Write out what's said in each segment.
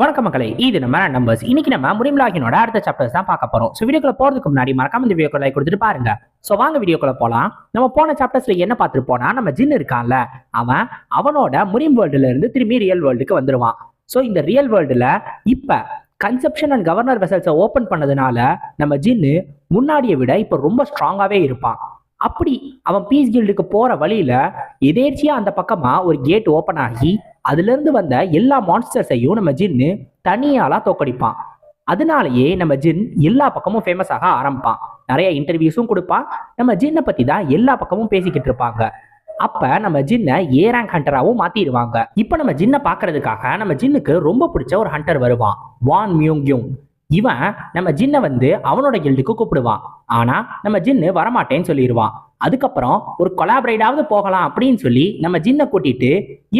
வணக்கம் மக்களே இது நம்ம நம்பர்ஸ் இன்னைக்கு நம்ம முரிம்லாகினோட அடுத்த சாப்டர்ஸ் தான் பார்க்க போறோம். ஸோ வீடியோக்குள்ள போறதுக்கு முன்னாடி மறக்காம இந்த வீடியோக்குள்ள கொடுத்துட்டு பாருங்க. ஸோ வாங்க வீடியோக்குள்ள போலாம். நம்ம போன சாப்டர்ஸ்ல என்ன பார்த்துட்டு போனா நம்ம ஜின் இருக்கான்ல அவன் அவனோட முரிம் வேர்ல்டுல இருந்து திரும்பி ரியல் வேர்ல்டுக்கு வந்துருவான். ஸோ இந்த ரியல் வேர்ல்டுல இப்ப கன்செப்ஷன் அண்ட் கவர்னர் வெசல்ஸை ஓப்பன் பண்ணதுனால நம்ம ஜின்னு முன்னாடியை விட இப்போ ரொம்ப ஸ்ட்ராங்காவே இருப்பான். அப்படி அவன் பீஸ் கில்டுக்கு போற வழியில எதேர்ச்சியா அந்த பக்கமா ஒரு கேட் ஓப்பன் ஆகி அதுல இருந்து வந்த எல்லா மான்ஸ்டர்ஸையும் நம்ம ஜின்னு தனியாலா தோக்கடிப்பான். அதனாலயே நம்ம ஜின் எல்லா பக்கமும் ஃபேமஸ் ஆக ஆரம்பிப்பான். நிறைய இன்டர்வியூஸும் கொடுப்பான். நம்ம ஜின்னை பத்தி தான் எல்லா பக்கமும் பேசிக்கிட்டு இருப்பாங்க. அப்ப நம்ம ஜின்னை ஏ ரேங்க் ஹண்டராகவும் மாத்திடுவாங்க. இப்ப நம்ம ஜின்னை பாக்குறதுக்காக நம்ம ஜின்னுக்கு ரொம்ப பிடிச்ச ஒரு ஹண்டர் வருவான். வான் மியூங் யூங் இவன் நம்ம ஜின்னை வந்து அவனோட கில்டுக்கு கூப்பிடுவான். ஆனா நம்ம ஜின்னு வரமாட்டேன்னு சொல்லிடுவான் அதுக்கப்புறம் ஒரு கொலாபரேட்டாவது போகலாம் அப்படின்னு சொல்லி நம்ம ஜின்னை கூட்டிட்டு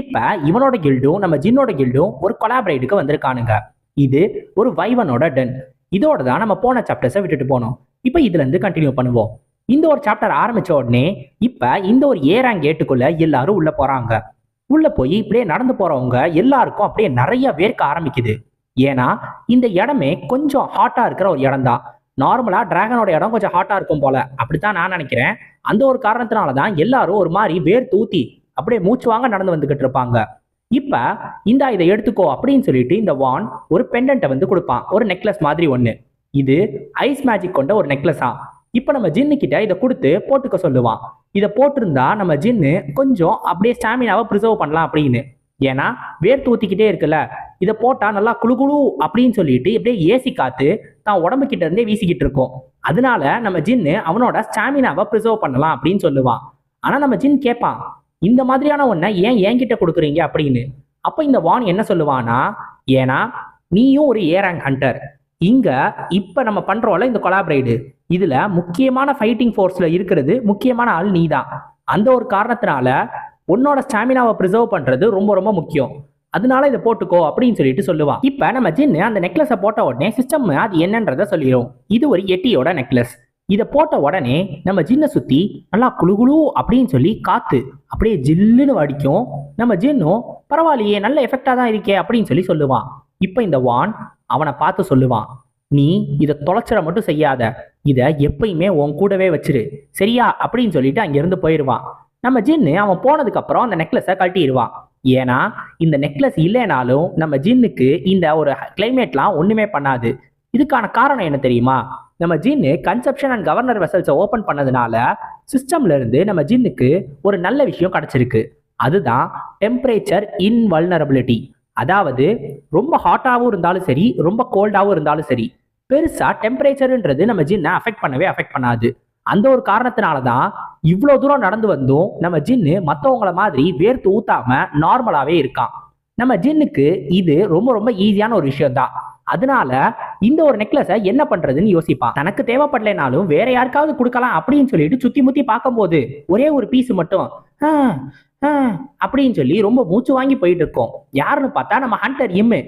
இப்ப இவனோட கில்டும் நம்ம ஜின்னோட கில்டும் ஒரு கொலாபரேட்டுக்கு வந்திருக்கானுங்க. இது ஒரு வைவனோட டன் இதோட தான் நம்ம போன சாப்டர்ஸை விட்டுட்டு போனோம். இப்போ இதுல இருந்து கண்டினியூ பண்ணுவோம். இந்த ஒரு சாப்டர் ஆரம்பிச்ச உடனே இப்ப இந்த ஒரு ஏராங் கேட்டுக்குள்ள எல்லாரும் உள்ள போறாங்க. உள்ள போய் இப்படியே நடந்து போறவங்க எல்லாருக்கும் அப்படியே நிறைய வேர்க்க ஆரம்பிக்குது. ஏன்னா இந்த இடமே கொஞ்சம் ஹாட்டா இருக்கிற ஒரு இடம் தான் நார்மலா டிராகனோட இடம் கொஞ்சம் ஹாட்டா இருக்கும் போல. அப்படித்தான் நான் நினைக்கிறேன். அந்த ஒரு காரணத்தினால தான் எல்லாரும் ஒரு மாதிரி வேர் தூத்தி அப்படியே மூச்சு வாங்க நடந்து வந்துகிட்டு இருப்பாங்க. இப்ப இந்த இதை எடுத்துக்கோ அப்படின்னு சொல்லிட்டு இந்த வான் ஒரு பெண்டன்ட்டை வந்து கொடுப்பான். ஒரு நெக்லஸ் மாதிரி ஒண்ணு. இது ஐஸ் மேஜிக் கொண்ட ஒரு நெக்லஸா இப்ப நம்ம ஜின்னு கிட்ட இதை கொடுத்து போட்டுக்க சொல்லுவான். இதை போட்டிருந்தா நம்ம ஜின்னு கொஞ்சம் அப்படியே ஸ்டாமினாவை ப்ரிசர்வ் பண்ணலாம் அப்படின்னு. ஏன்னா வேர்த்து ஊற்றிக்கிட்டே இருக்குல்ல இதை போட்டா நல்லா குளு குளு அப்படின்னு சொல்லிட்டு இப்படியே ஏசி காத்து தான் உடம்பு கிட்ட இருந்தே வீசிக்கிட்டு இருக்கும். அதனால நம்ம ஜின்னு அவனோட ஸ்டாமினாவை ப்ரிசர்வ் பண்ணலாம் அப்படின்னு சொல்லுவான். ஆனா நம்ம ஜின் கேட்பான் இந்த மாதிரியான ஒன்றை ஏன் என்கிட்ட கொடுக்குறீங்க அப்படின்னு. அப்போ இந்த வான் என்ன சொல்லுவானா ஏன்னா நீயும் ஒரு ஏரங் ஹண்டர் இங்க இப்ப நம்ம பண்றோம்ல இந்த கொலாபரேடு இதுல முக்கியமான ஃபைட்டிங் ஃபோர்ஸ்ல இருக்கிறது முக்கியமான ஆள் நீ தான் அந்த ஒரு காரணத்தினால உன்னோட ஸ்டாமினாவை ப்ரிசர்வ் பண்ணுறது ரொம்ப ரொம்ப முக்கியம். அதனால இதை போட்டுக்கோ அப்படின்னு சொல்லிட்டு சொல்லுவான் இப்போ நம்ம ஜின்னு அந்த நெக்லஸை போட்ட உடனே சிஸ்டம் அது என்னன்றத சொல்லிடும் இது ஒரு எட்டியோட நெக்லஸ் இதை போட்ட உடனே நம்ம ஜின்னை சுற்றி நல்லா குளு குளு அப்படின்னு சொல்லி காத்து அப்படியே ஜில்லுன்னு வடிக்கும். நம்ம ஜின்னும் பரவாயில்லையே நல்ல எஃபெக்டாக தான் இருக்கே அப்படின்னு சொல்லி சொல்லுவான் இப்போ இந்த வான் அவனை பார்த்து சொல்லுவான் நீ இதை தொலைச்சிட மட்டும் செய்யாத. இதை எப்பயுமே உன் கூடவே வச்சிரு. சரியா? அப்படின்னு சொல்லிட்டு அங்கேருந்து போயிடுவான் நம்ம ஜின்னு அவன் போனதுக்கு அப்புறம் அந்த நெக்லஸை கழட்டிடுவான் ஏன்னா இந்த நெக்லஸ் இல்லைனாலும் நம்ம ஜின்னுக்கு இந்த ஒரு கிளைமேட்லாம் ஒண்ணுமே பண்ணாது. இதுக்கான காரணம் என்ன தெரியுமா? நம்ம ஜின்னு கன்செப்ஷன் அண்ட் கவர்னர் வெசல்ஸை ஓப்பன் பண்ணதுனால சிஸ்டம்ல இருந்து நம்ம ஜின்னுக்கு ஒரு நல்ல விஷயம் கிடைச்சிருக்கு. அதுதான் டெம்பரேச்சர் இன்வல்னரபிலிட்டி அதாவது ரொம்ப ஹாட்டாகவும் இருந்தாலும் சரி ரொம்ப கோல்டாகவும் இருந்தாலும் சரி பெருசாக டெம்பரேச்சருன்றது நம்ம ஜின்னை அஃபெக்ட் பண்ணவே அஃபெக்ட் பண்ணாது. அந்த ஒரு காரணத்தினால தான் இவ்வளோ தூரம் நடந்து வந்தும் நம்ம ஜின்னு மற்றவங்கள மாதிரி வேர்த்து ஊத்தாம நார்மலாகவே இருக்கான். நம்ம ஜின்னுக்கு இது ரொம்ப ரொம்ப ஈஸியான ஒரு விஷயம் தான் அதனால இந்த ஒரு நெக்லஸை என்ன பண்றதுன்னு யோசிப்பான். தனக்கு தேவைப்படலைனாலும் வேற யாருக்காவது கொடுக்கலாம் அப்படின்னு சொல்லிட்டு சுத்தி முத்தி பார்க்கும்போது ஒரே ஒரு பீஸ் மட்டும் அப்படின்னு சொல்லி ரொம்ப மூச்சு வாங்கி போயிட்டு இருக்கோம். யாருன்னு பார்த்தா நம்ம ஹண்டர் இம்மு.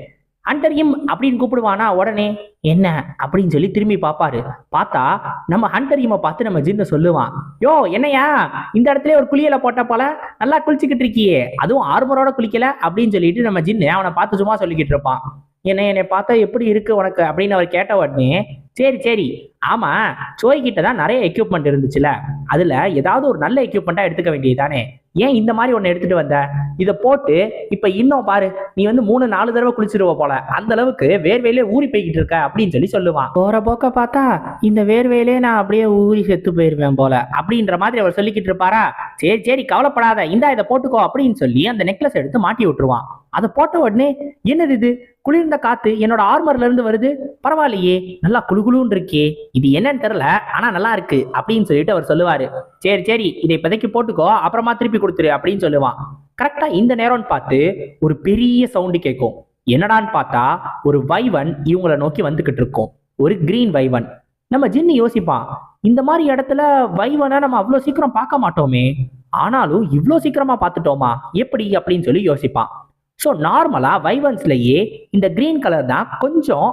ஹண்டர் அப்படின்னு கூப்பிடுவானா உடனே என்ன? அப்படின்னு சொல்லி திரும்பி பார்ப்பாரு. பார்த்தா நம்ம ஹண்டர் பார்த்து நம்ம ஜின்ன சொல்லுவான். யோ என்னையா? இந்த இடத்துல ஒரு குளியல போட்ட போல நல்லா குளிச்சுக்கிட்டு இருக்கியே. அதுவும் ஆர்மரோட குளிக்கல? அப்படின்னு சொல்லிட்டு நம்ம ஜின்னு அவனை பார்த்து சும்மா சொல்லிக்கிட்டு இருப்பான். என்ன என்னை பார்த்தா எப்படி இருக்கு உனக்கு? அப்படின்னு அவர் கேட்ட உடனே சரி சரி. ஆமா சோய்கிட்ட தான் நிறைய எக்யூப்மெண்ட் இருந்துச்சுல. அதுல ஏதாவது ஒரு நல்ல எக்யூப்மெண்ட்டா எடுத்துக்க வேண்டியதுதானே. ஏன் இந்த மாதிரி ஒன்று எடுத்துட்டு வந்த? இதை போட்டு இப்ப இன்னும் பாரு நீ வந்து மூணு நாலு தடவை குளிச்சிருவ போல. அந்த அளவுக்கு வேர்வையிலே ஊறி போய்கிட்டு இருக்க அப்படின்னு சொல்லி சொல்லுவான். போற போக்க பார்த்தா இந்த வேர்வையிலே நான் அப்படியே ஊறி செத்து போயிருவேன் போல. அப்படின்ற மாதிரி அவர் சொல்லிக்கிட்டு இருப்பாரா? சரி சரி கவலைப்படாத இந்தா இதை போட்டுக்கோ அப்படின்னு சொல்லி அந்த நெக்லஸ் எடுத்து மாட்டி விட்டுருவான். அதை போட்ட உடனே என்னது இது? குளிர்ந்த காத்து என்னோட ஆர்மர்ல இருந்து வருது? பரவாயில்லையே நல்லா குளுகுளுன்னு இருக்கே. இது என்னன்னு தெரியல ஆனா நல்லா இருக்கு அப்படின்னு சொல்லிட்டு அவர் சொல்லுவாரு. சரி சரி இதை இப்போதைக்கு போட்டுக்கோ அப்புறமா திருப்பி கொடுத்துரு அப்படின்னு சொல்லுவான். கரெக்டா இந்த நேரம்னு பார்த்து ஒரு பெரிய சவுண்டு கேட்கும். என்னடான்னு பார்த்தா ஒரு வைவன் இவங்கள நோக்கி வந்துகிட்டு இருக்கும். ஒரு கிரீன் வைவன் நம்ம ஜின்னு யோசிப்பான் இந்த மாதிரி இடத்துல வைவனை நம்ம அவ்வளோ சீக்கிரம் பார்க்க மாட்டோமே. ஆனாலும் இவ்வளோ சீக்கிரமா பார்த்துட்டோமா? எப்படி? அப்படின்னு சொல்லி யோசிப்பான். ஸோ நார்மலாக வைவன்ஸ்லேயே இந்த கிரீன் கலர் தான் கொஞ்சம்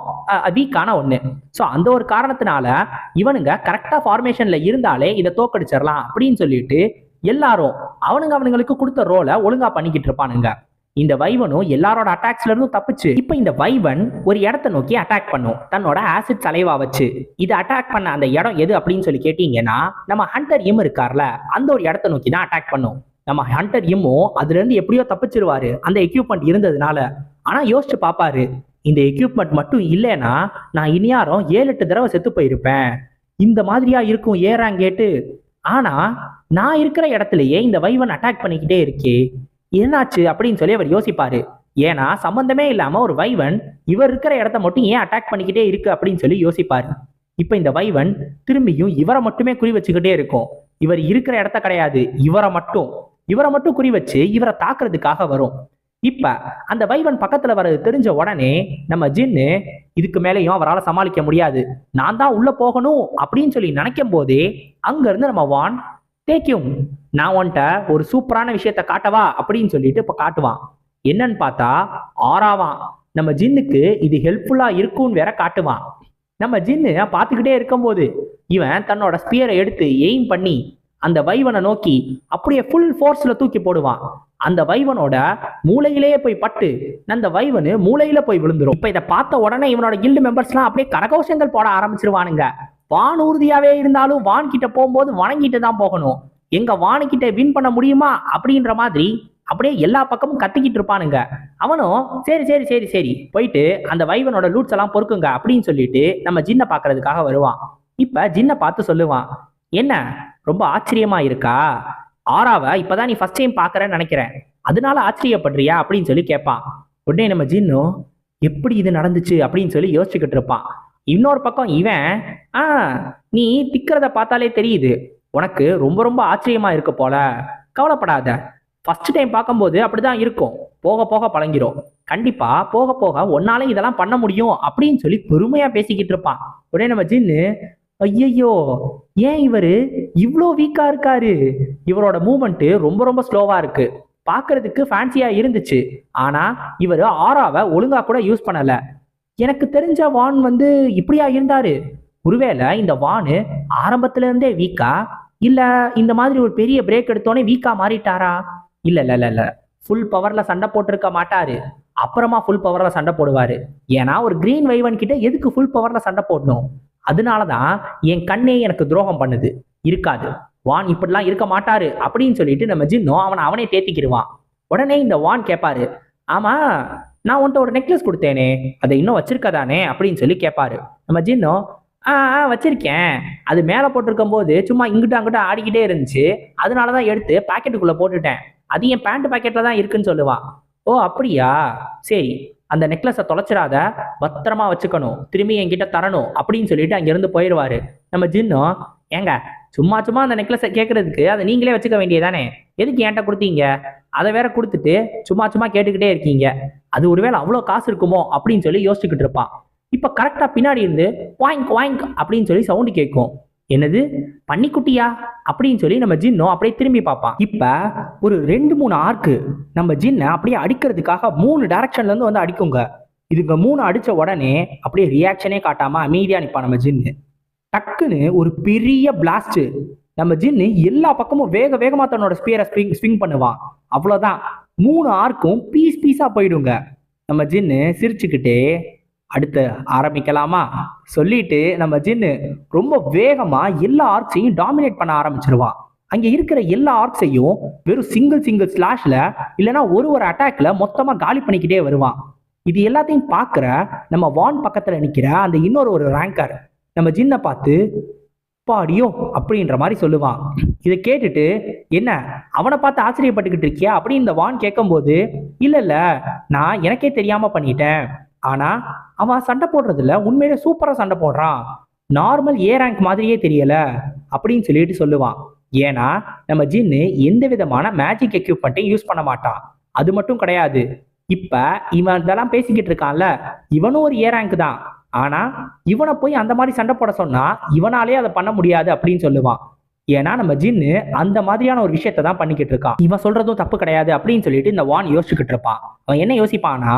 வீக்கான ஒன்று ஸோ அந்த ஒரு காரணத்தினால இவனுங்க கரெக்டாக ஃபார்மேஷனில் இருந்தாலே இதை தோக்கடிச்சிடலாம் அப்படின்னு சொல்லிட்டு எல்லாரும் அவனுங்க அவனுங்களுக்கு கொடுத்த ரோலை ஒழுங்கா பண்ணிக்கிட்டு இருப்பானுங்க. இந்த வைவனும் எல்லாரோட அட்டாக்ஸ்ல இருந்தும் தப்பிச்சு இப்போ இந்த வைவன் ஒரு இடத்த நோக்கி அட்டாக் பண்ணும். தன்னோட ஆசிட் தலைவா வச்சு. இது அட்டாக் பண்ண அந்த இடம் எது அப்படின்னு சொல்லி கேட்டீங்கன்னா நம்ம ஹண்டர் இம் இருக்கார்ல அந்த ஒரு இடத்த நோக்கி தான் அட்டாக் பண்ணும். நம்ம ஹண்டர் இம்மோ அதுல இருந்து எப்படியோ தப்பிச்சிருவாரு. அந்த எக்யூப்மெண்ட் இருந்ததுனால. ஆனா யோசிச்சு பாப்பாரு. இந்த எக்யூப்மெண்ட் மட்டும் இல்லைன்னா நான் இனியாரம் ஏழு எட்டு தடவை செத்து போயிருப்பேன். இந்த மாதிரியா இருக்கும் ஏறாங்க கேட்டு. ஆனா நான் இருக்கிற இடத்துலயே இந்த வைவன் அட்டாக் பண்ணிக்கிட்டே இருக்கே. என்னாச்சு அப்படின்னு சொல்லி அவர் யோசிப்பாரு. ஏன்னா சம்பந்தமே இல்லாம ஒரு வைவன் இவர் இருக்கிற இடத்த மட்டும் ஏன் அட்டாக் பண்ணிக்கிட்டே இருக்கு அப்படின்னு சொல்லி யோசிப்பாரு. இப்ப இந்த வைவன் திரும்பியும் இவரை மட்டுமே குறி வச்சுக்கிட்டே இருக்கும். இவர் இருக்கிற இடத்த கிடையாது இவரை மட்டும். இவரை மட்டும் குறி வச்சு இவரை தாக்குறதுக்காக வரும். இப்ப அந்த வைவன் பக்கத்துல வர்றது தெரிஞ்ச உடனே நம்ம ஜின்னு இதுக்கு மேலேயும் அவரால் சமாளிக்க முடியாது. நான் தான் உள்ள போகணும் அப்படின்னு சொல்லி நினைக்கும் போதே அங்க இருந்து நம்ம வான் தேக்கியும் நான் உன்ட்ட ஒரு சூப்பரான விஷயத்த காட்டவா? அப்படின்னு சொல்லிட்டு இப்ப காட்டுவான். என்னன்னு பார்த்தா ஆறாவான். நம்ம ஜின்னுக்கு இது ஹெல்ப்ஃபுல்லா இருக்கும்னு வேற காட்டுவான். நம்ம ஜின்னு பார்த்துக்கிட்டே இருக்கும்போது இவன் தன்னோட ஸ்பியரை எடுத்து எய்ம் பண்ணி அந்த வைவனை நோக்கி அப்படியே ஃபுல் ஃபோர்ஸ்ல தூக்கி போடுவான். அந்த வைவனோட மூளையிலேயே போய் பட்டு அந்த வைவனு மூளையில போய் விழுந்துரும். இப்ப இதை பார்த்த உடனே இவனோட கில்டு மெம்பர்ஸ்லாம் அப்படியே கரகோஷங்கள் போட ஆரம்பிச்சிருவானுங்க. வான் உறுதியாவே இருந்தாலும் வான் கிட்ட போகும்போது வணங்கிட்டு தான் போகணும். எங்க வானுக்கிட்ட வின் பண்ண முடியுமா அப்படின்ற மாதிரி அப்படியே எல்லா பக்கமும் கத்திக்கிட்டு இருப்பானுங்க. அவனும் சரி சரி சரி சரி போயிட்டு அந்த வைவனோட லூட்ஸ் எல்லாம் பொறுக்குங்க அப்படின்னு சொல்லிட்டு நம்ம ஜின்னை பார்க்கறதுக்காக வருவான். இப்ப ஜின்னை பார்த்து சொல்லுவான். என்ன? ரொம்ப ஆச்சரியமா இருக்கா? ஆறாவை இப்பதான் நீ ஃபர்ஸ்ட் டைம் பார்க்கறேன்னு நினைக்கிறேன். அதனால ஆச்சரியப்படுறியா? அப்படின்னு சொல்லி கேட்பான். உடனே நம்ம ஜின்னும் எப்படி இது நடந்துச்சு? அப்படின்னு சொல்லி யோசிச்சுக்கிட்டு இருப்பான். இன்னொரு பக்கம் இவன் ஆ நீ திக்கிறத பார்த்தாலே தெரியுது. உனக்கு ரொம்ப ரொம்ப ஆச்சரியமா இருக்கு போல. கவலைப்படாத. ஃபர்ஸ்ட் டைம் பார்க்கும்போது அப்படிதான் இருக்கும். போக போக பழங்கிரும் கண்டிப்பா போக போக ஒன்னாலே இதெல்லாம் பண்ண முடியும். அப்படின்னு சொல்லி பெருமையா பேசிக்கிட்டு இருப்பான். உடனே நம்ம ஜின்னு ஐயையோ ஏன் இவரு இவ்வளோ வீக்கா இருக்காரு? இவரோட மூமெண்ட்டு ரொம்ப ரொம்ப ஸ்லோவா இருக்கு. பார்க்கறதுக்கு ஃபேன்சியா இருந்துச்சு. ஆனா இவர் ஆறாவை ஒழுங்கா கூட யூஸ் பண்ணல. எனக்கு தெரிஞ்ச வான் வந்து இப்படியா இருந்தாரு? ஒருவேளை இந்த வானு ஆரம்பத்துல இருந்தே வீக்கா இல்ல இந்த மாதிரி ஒரு பெரிய பிரேக் எடுத்தோடனே வீக்கா மாறிட்டாரா? இல்லை இல்ல இல்ல இல்ல. ஃபுல் பவர்ல சண்டை போட்டிருக்க மாட்டாரு. அப்புறமா ஃபுல் பவர்ல சண்டை போடுவாரு. ஏன்னா ஒரு கிரீன் வைவன் கிட்ட எதுக்கு ஃபுல் பவர்ல சண்டை போடணும்? அதனாலதான் என் கண்ணே எனக்கு துரோகம் பண்ணுது. இருக்காது. வான் இப்படிலாம் இருக்க மாட்டாரு அப்படின்னு சொல்லிட்டு நம்ம ஜின்னும் அவனை அவனே தேத்திக்கிடுவான் உடனே இந்த வான் கேட்பாரு ஆமா நான் உன்ட்ட ஒரு நெக்லஸ் கொடுத்தேனே அதை இன்னும் வச்சிருக்கதானே? அப்படின்னு சொல்லி கேட்பாரு நம்ம ஜின்னும் ஆ ஆ வச்சிருக்கேன். அது மேலே போட்டிருக்கும் போது சும்மா இங்கிட்ட அங்கிட்ட ஆடிக்கிட்டே இருந்துச்சு. அதனால தான் எடுத்து பாக்கெட்டுக்குள்ளே போட்டுட்டேன். அது என் பேண்ட் பாக்கெட்டில் தான் இருக்குன்னு சொல்லுவான் ஓ அப்படியா? சரி. அந்த நெக்லஸை தொலைச்சிடாத பத்திரமா வச்சுக்கணும் திரும்பி என்கிட்ட தரணும் அப்படின்னு சொல்லிட்டு அங்கிருந்து போயிடுவாரு நம்ம ஜின்னும் ஏங்க சும்மா சும்மா அந்த நெக்லஸை கேட்கறதுக்கு அதை நீங்களே வச்சுக்க வேண்டியதானே எதுக்கு என்கிட்ட கொடுத்தீங்க? அதை வேற கொடுத்துட்டு சும்மா சும்மா கேட்டுக்கிட்டே இருக்கீங்க. அது ஒருவேளை அவ்வளோ காசு இருக்குமோ? அப்படின்னு சொல்லி யோசிச்சுக்கிட்டு இருப்பான். இப்போ கரெக்டாக பின்னாடி இருந்து வாங்க் வாங்க் அப்படின்னு சொல்லி சவுண்டு கேட்கும் என்னது? பன்னிக்குட்டியா? அப்படின்னு சொல்லி நம்ம ஜின்னும் அப்படியே திரும்பி பார்ப்பான். இப்போ ஒரு ரெண்டு மூணு ஆர்க்கு நம்ம ஜின்னை அப்படியே அடிக்கிறதுக்காக மூணு டேரக்ஷன்லேருந்து வந்து அடிக்குங்க. இதுங்க மூணு அடித்த உடனே அப்படியே ரியாக்ஷனே காட்டாமல் அமைதியாக நிற்பான் நம்ம ஜின்னு. டக்குன்னு ஒரு பெரிய பிளாஸ்ட்டு நம்ம ஜின்னு எல்லா பக்கமும் வேக வேகமாக தன்னோட ஸ்பியரை ஸ்விங் ஸ்விங் பண்ணுவான். அவ்வளோதான் மூணு ஆர்க்கும் பீஸ் பீஸாக போயிடுங்க. நம்ம ஜின்னு சிரிச்சுக்கிட்டே அடுத்து ஆரம்பிக்கலாமா? சொல்லிட்டு நம்ம ஜின்னு ரொம்ப வேகமா எல்லா ஆர்க்ஸையும் டாமினேட் பண்ண ஆரம்பிச்சிருவான் அங்க இருக்கிற எல்லா ஆர்க்ஸையும் வெறும் சிங்கிள் சிங்கிள் ஸ்லாஷ்ல இல்லைன்னா ஒரு ஒரு அட்டாக்ல மொத்தமா காலி பண்ணிக்கிட்டே வருவான் இது எல்லாத்தையும் பார்க்குற நம்ம வான் பக்கத்துல நிக்கிற அந்த இன்னொரு ஒரு ரேங்கர் நம்ம ஜின்னை பார்த்து பாடியோ அப்படின்ற மாதிரி சொல்லுவான் இதை கேட்டுட்டு என்ன அவனை பார்த்து ஆச்சரியப்பட்டுக்கிட்டு இருக்கியா? அப்படின்னு இந்த வான் கேட்கும்போது இல்ல இல்ல நான் எனக்கே தெரியாம பண்ணிட்டேன். ஆனா அவன் சண்டை போடுறதுல உண்மையிலே சூப்பரா சண்டை போடுறான். நார்மல் ஏ ரேங்க் மாதிரியே தெரியல அப்படின்னு சொல்லிட்டு சொல்லுவான். ஏன்னா நம்ம ஜின்னு எந்த விதமான மேஜிக் எக்யூப்மெண்ட்டையும் யூஸ் பண்ண மாட்டான். அது மட்டும் கிடையாது. இப்ப இவன் இதெல்லாம் பேசிக்கிட்டு இருக்கான்ல இவனும் ஒரு ஏ ரேங்க் தான். ஆனா இவனை போய் அந்த மாதிரி சண்டை போட சொன்னா இவனாலே அதை பண்ண முடியாது அப்படின்னு சொல்லுவான். ஏன்னா நம்ம ஜின்னு அந்த மாதிரியான ஒரு விஷயத்தை தான் பண்ணிக்கிட்டு இருக்கான். இவன் சொல்றதும் தப்பு கிடையாது அப்படின்னு சொல்லிட்டு இந்த வான் யோசிச்சுக்கிட்டு இருப்பான். அவன் என்ன யோசிப்பான்னா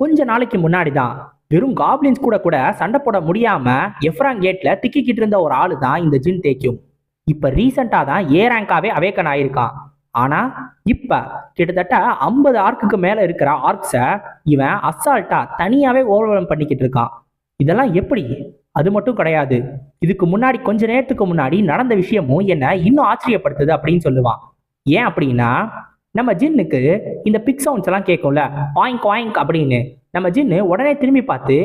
கொஞ்ச நாளைக்கு முன்னாடி தான் வெறும் காப்ளின்ஸ் கூட கூட சண்டை போட முடியாம எஃப்ராங் கேட்ல திக்கிக்கிட்டு இருந்த ஒரு ஆளு தான் இந்த ஜின் தேக்கியும். இப்ப ரீசெண்டா தான் ஏ ரேங்காவே அவேக்கன் ஆயிருக்கான். ஆனா இப்ப கிட்டத்தட்ட ஐம்பது ஆர்க்குக்கு மேல இருக்கிற ஆர்க்ஸை இவன் அசால்ட்டா தனியாவே ஓவர்வலம் பண்ணிக்கிட்டு இருக்கான். இதெல்லாம் எப்படி? அது மட்டும் கிடையாது. இதுக்கு முன்னாடி கொஞ்ச நேரத்துக்கு முன்னாடி நடந்த விஷயமும் என்ன இன்னும் ஆச்சரியப்படுத்துது அப்படின்னு சொல்லுவான். ஏன் அப்படின்னா நம்ம ஜின்னுக்கு இந்த பிக் சவுண்ட்ஸ் எல்லாம் கேட்கும்ல வாங்க் வாங்க் அப்படின்னு. நம்ம ஜின்னு உடனே திரும்பி பார்த்து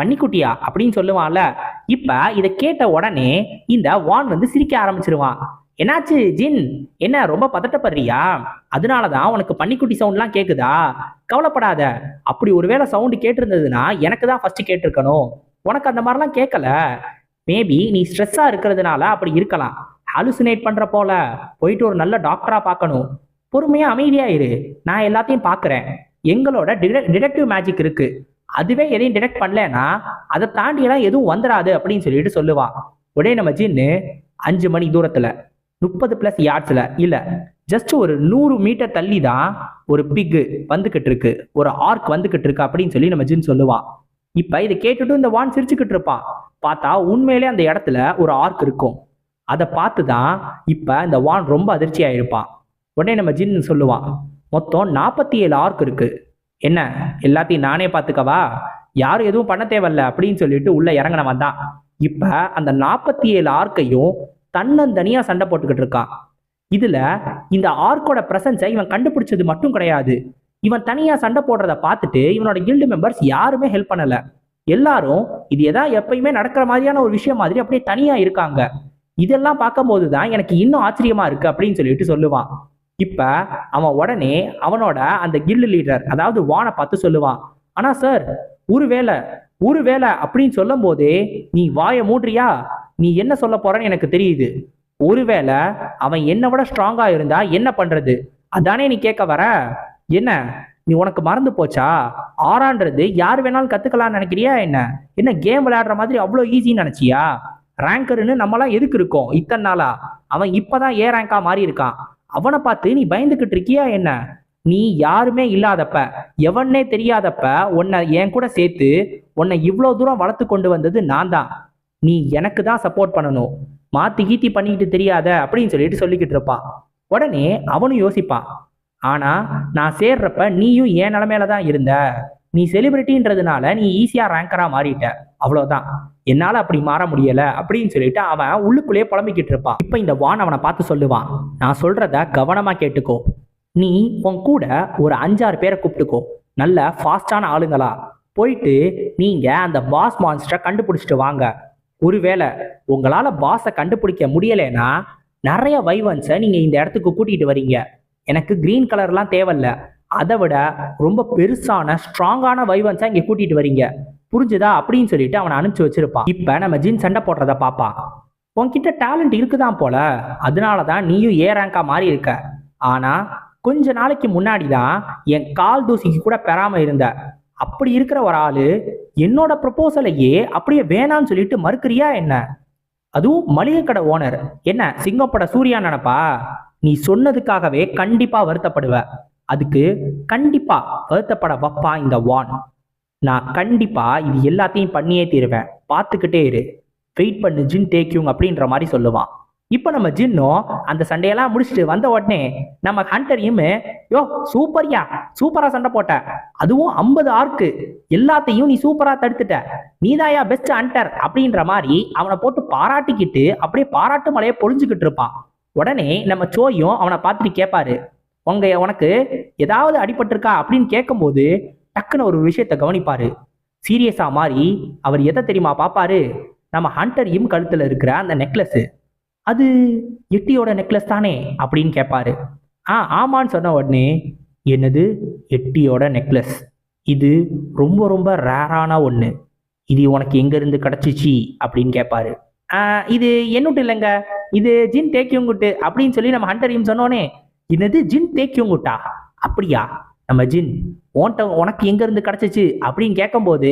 பன்னிக்குட்டியா அப்படின்னு சொல்லுவான்ல. இப்ப இதை கேட்ட உடனே இந்த வான் வந்து சிரிக்க ஆரம்பிச்சிருவான். என்னாச்சு ஜின்? என்ன ரொம்ப பதட்டப்படுறியா? அதனாலதான் உனக்கு பன்னிக்குட்டி சவுண்ட்லாம் கேக்குதா? கவலைப்படாத. அப்படி ஒருவேளை சவுண்டு கேட்டிருந்ததுன்னா எனக்கு தான் ஃபர்ஸ்ட் கேட்டிருக்கணும். உனக்கு அந்த மாதிரிலாம் கேட்கல. மேபி நீ ஸ்ட்ரெஸ்ஸாக இருக்கிறதுனால அப்படி இருக்கலாம். ஹாலுசினேட் பண்ணுற போல போயிட்டு ஒரு நல்ல டாக்டராக பார்க்கணும். பொறுமையாக அமைதியாக இரு. நான் எல்லாத்தையும் பார்க்குறேன் எங்களோட டிடெக்டிவ் மேஜிக் இருக்கு. அதுவே எதையும் டிடெக்ட் பண்ணலன்னா அதை தாண்டியெல்லாம் எதுவும் வந்துடாது அப்படின்னு சொல்லிட்டு சொல்லுவான் உடனே நம்ம ஜின்னு அஞ்சு மணி தூரத்தில் முப்பது ப்ளஸ் யார்ட்ஸில் இல்லை ஜஸ்ட் ஒரு நூறு மீட்டர் தள்ளி தான் ஒரு பிக்கு வந்துக்கிட்டு இருக்கு. ஒரு ஆர்க் வந்துக்கிட்டு இருக்கு அப்படின்னு சொல்லி நம்ம ஜின் சொல்லுவான் இப்ப இதை கேட்டுட்டு இந்த வான் சிரிச்சுக்கிட்டு இருப்பான் பார்த்தா உண்மையிலே அந்த இடத்துல ஒரு ஆர்க் இருக்கும். அதை பார்த்து தான் இப்ப இந்த வான் ரொம்ப அதிர்ச்சியா இருப்பான் உடனே நம்ம ஜின் சொல்லுவான் மொத்தம் நாற்பத்தி ஏழு ஆர்க் இருக்கு. என்ன? எல்லாத்தையும் நானே பார்த்துக்கவா? யாரும் எதுவும் பண்ண தேவையில்ல? அப்படின்னு சொல்லிட்டு உள்ள இறங்கினவன் தான். இப்ப அந்த நாற்பத்தி ஏழு ஆர்க்கையும் தன்னந்தனியா சண்டை போட்டுக்கிட்டு இருக்கான். இதுல இந்த ஆர்க்கோட பிரசன்ஸை இவன் கண்டுபிடிச்சது மட்டும் கிடையாது. இவன் தனியா சண்டை போடுறத பார்த்துட்டு இவனோட கில்டு மெம்பர்ஸ் யாருமே ஹெல்ப் பண்ணல. எல்லாரும் இது எதா எப்பயுமே நடக்கிற மாதிரியான ஒரு விஷயம் மாதிரி அப்படியே தனியா இருக்காங்க. இதெல்லாம் பார்க்கும்போது தான் எனக்கு இன்னும் ஆச்சரியமா இருக்கு அப்படின்னு சொல்லிட்டு சொல்லுவான். இப்ப அவன் உடனே அவனோட அந்த கில்லு லீடர் அதாவது வானை பார்த்து சொல்லுவான். ஆனா சார் ஒருவேளை ஒருவேளை அப்படின்னு சொல்லும் போதே நீ வாயை மூடுறியா? நீ என்ன சொல்ல போறன்னு எனக்கு தெரியுது. ஒருவேளை அவன் என்னை விட ஸ்ட்ராங்கா இருந்தா என்ன பண்றது? அதானே நீ கேட்க வர? என்ன நீ உனக்கு மறந்து போச்சா? ஆறான்றது யார் வேணாலும் கத்துக்கலாம்னு நினைக்கிறியா என்ன? என்ன கேம் விளையாடுற மாதிரி அவ்வளோ ஈஸின்னு நினைச்சியா? ரேங்கர்னு நம்மளாம் எதுக்கு இருக்கோம் இத்தனை நாளா? அவன் இப்பதான் ஏ ரேங்கா மாறி இருக்கான் அவனை பார்த்து நீ பயந்துகிட்டு இருக்கியா என்ன? நீ யாருமே இல்லாதப்ப எவனே தெரியாதப்ப உன்னை என் கூட சேர்த்து உன்னை இவ்வளோ தூரம் வளர்த்து கொண்டு வந்தது நான் தான். நீ எனக்கு தான் சப்போர்ட் பண்ணணும். மாத்தி கீத்தி பண்ணிக்கிட்டு தெரியாத அப்படின்னு சொல்லிட்டு சொல்லிக்கிட்டு இருப்பான் உடனே அவனும் யோசிப்பான் ஆனா நான் சேர்றப்ப நீயும் என் நிலமையில தான் இருந்த. நீ செலிபிரிட்டின்றதுனால நீ ஈஸியா ரேங்கரா மாறிட்ட. அவ்வளவுதான். என்னால அப்படி மாற முடியல அப்படின்னு சொல்லிட்டு அவன் உள்ளுக்குள்ளேயே புலம்பிக்கிட்டு இருப்பான். இப்ப இந்த வான் அவனை பார்த்து சொல்லுவான். நான் சொல்றத கவனமா கேட்டுக்கோ. நீ உன் கூட ஒரு அஞ்சாறு பேரை கூப்பிட்டுக்கோ. நல்ல ஃபாஸ்டான ஆளுங்களா. போயிட்டு நீங்க அந்த பாஸ் மான்ஸ்டரை கண்டுபிடிச்சிட்டு வாங்க. ஒருவேளை உங்களால பாஸை கண்டுபிடிக்க முடியலைன்னா நிறைய வைவன்ஸை நீங்க இந்த இடத்துக்கு கூட்டிட்டு வரீங்க. எனக்கு கிரீன் கலர்லாம் தேவையில்ல. அதை விட ரொம்ப பெருசான ஸ்ட்ராங்கான வைவன்ஸாக இங்கே கூட்டிட்டு வரீங்க புரிஞ்சுதா? அப்படின்னு சொல்லிட்டு அவனை அனுப்பிச்சு வச்சிருப்பான். இப்போ நம்ம ஜீன் சண்டை போடுறத பார்ப்பான் உன்கிட்ட டேலண்ட் இருக்குதான் போல. அதனால தான் நீயும் ஏ ரேங்கா மாறி இருக்க. ஆனா கொஞ்ச நாளைக்கு முன்னாடி தான் என் கால் தூசிக்கு கூட பெறாம இருந்த. அப்படி இருக்கிற ஒரு ஆளு என்னோட ப்ரப்போசலையே அப்படியே வேணான்னு சொல்லிட்டு மறுக்கிறியா என்ன? அதுவும் மளிகை கடை ஓனர் என்ன சிங்கப்பட சூர்யா நினப்பா? நீ சொன்னதுக்காகவே கண்டிப்பா வருத்தப்படுவ. அதுக்கு கண்டிப்பா வருத்தப்பட வப்பா இந்த வான். நான் கண்டிப்பா இது எல்லாத்தையும் பண்ணியே தீருவேன். பார்த்துக்கிட்டே இரு. வெயிட் பண்ணு ஜின் டேக்யூங் அப்படின்ற மாதிரி சொல்லுவான். இப்போ நம்ம ஜின்னும் அந்த சண்டையெல்லாம் முடிச்சுட்டு வந்த உடனே நம்ம ஹண்டரையும் யோ சூப்பர்யா சூப்பரா சண்டை போட்ட. அதுவும் ஐம்பது ஆர்க்கு. எல்லாத்தையும் நீ சூப்பரா தடுத்துட்ட. நீதாயா பெஸ்ட் ஹண்டர் அப்படின்ற மாதிரி அவனை போட்டு பாராட்டிக்கிட்டு அப்படியே பாராட்டு மலையை பொழிஞ்சுக்கிட்டு இருப்பான். உடனே நம்ம சோயும் அவனை பார்த்துட்டு கேட்பாரு உங்க உனக்கு ஏதாவது அடிபட்டிருக்கா அப்படின்னு கேட்கும்போது டக்குன்னு ஒரு விஷயத்தை கவனிப்பாரு. சீரியஸா மாறி அவர் எதை தெரியுமா பாப்பாரு? நம்ம ஹண்டர் இம் கழுத்துல இருக்கிற அந்த நெக்லஸ் அது எட்டியோட நெக்லஸ் தானே அப்படின்னு கேட்பாரு ஆ ஆமான்னு சொன்ன உடனே என்னது? எட்டியோட நெக்லஸ் இது ரொம்ப ரொம்ப ரேரான ஒன்று இது உனக்கு எங்கேருந்து கிடச்சிச்சு? அப்படின்னு கேட்பாரு இது என்னுட்டு இல்லைங்க. இது ஜின் தேக்கியங்குட்டு அப்படின்னு சொல்லி நம்ம ஹண்டரியும் சொன்னோன்னே என்னது ஜின் தேக்கியங்குட்டா அப்படியா? நம்ம ஜின் ஓன்ட்ட உனக்கு எங்கேருந்து கிடச்சிச்சு? அப்படின்னு கேட்கும்போது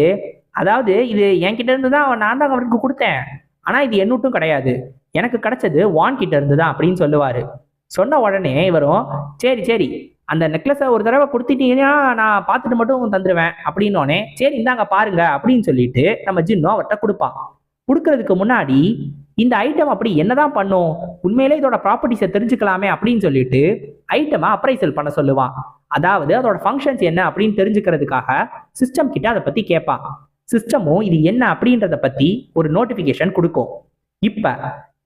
அதாவது இது என்கிட்ட இருந்து தான் நான் தான் அவருக்கு கொடுத்தேன். ஆனால் இது என்னட்டும் கிடையாது. எனக்கு கிடைச்சது வான் கிட்ட இருந்து தான் அப்படின்னு சொல்லுவாரு. சொன்ன உடனே இவரும் சரி சரி அந்த நெக்லஸை ஒரு தடவை கொடுத்துட்டீங்கன்னா நான் பார்த்துட்டு மட்டும் தந்துடுவேன் அப்படின்னோடனே சரி இந்தாங்க பாருங்க அப்படின்னு சொல்லிட்டு நம்ம ஜின்னும் அவர்கிட்ட கொடுப்பான். கொடுக்கறதுக்கு முன்னாடி இந்த ஐட்டம் அப்படி என்னதான் பண்ணும்? உண்மையிலே இதோட ப்ராப்பர்ட்டிஸை தெரிஞ்சுக்கலாமே அப்படின்னு சொல்லிட்டு ஐட்டமை அப்ரைசல் பண்ண சொல்லுவான். அதாவது அதோட ஃபங்க்ஷன்ஸ் என்ன அப்படின்னு தெரிஞ்சுக்கிறதுக்காக சிஸ்டம் கிட்ட அதை பத்தி கேட்பான். சிஸ்டமும் இது என்ன அப்படின்றத பத்தி ஒரு நோட்டிபிகேஷன் கொடுக்கும். இப்ப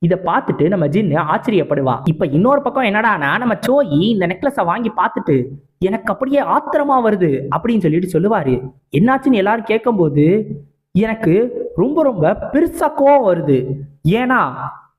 இதை பார்த்துட்டு நம்ம ஜின்னு ஆச்சரியப்படுவான். இப்ப இன்னொரு பக்கம் என்னடானா நம்ம சோயி இந்த நெக்லஸை வாங்கி பார்த்துட்டு எனக்கு அப்படியே ஆத்திரமா வருது அப்படின்னு சொல்லிட்டு சொல்லுவாரு. என்னாச்சுன்னு எல்லாரும் கேட்கும்போது எனக்கு ரொம்ப ரொம்ப பெருசா கோவம் வருது. ஏன்னா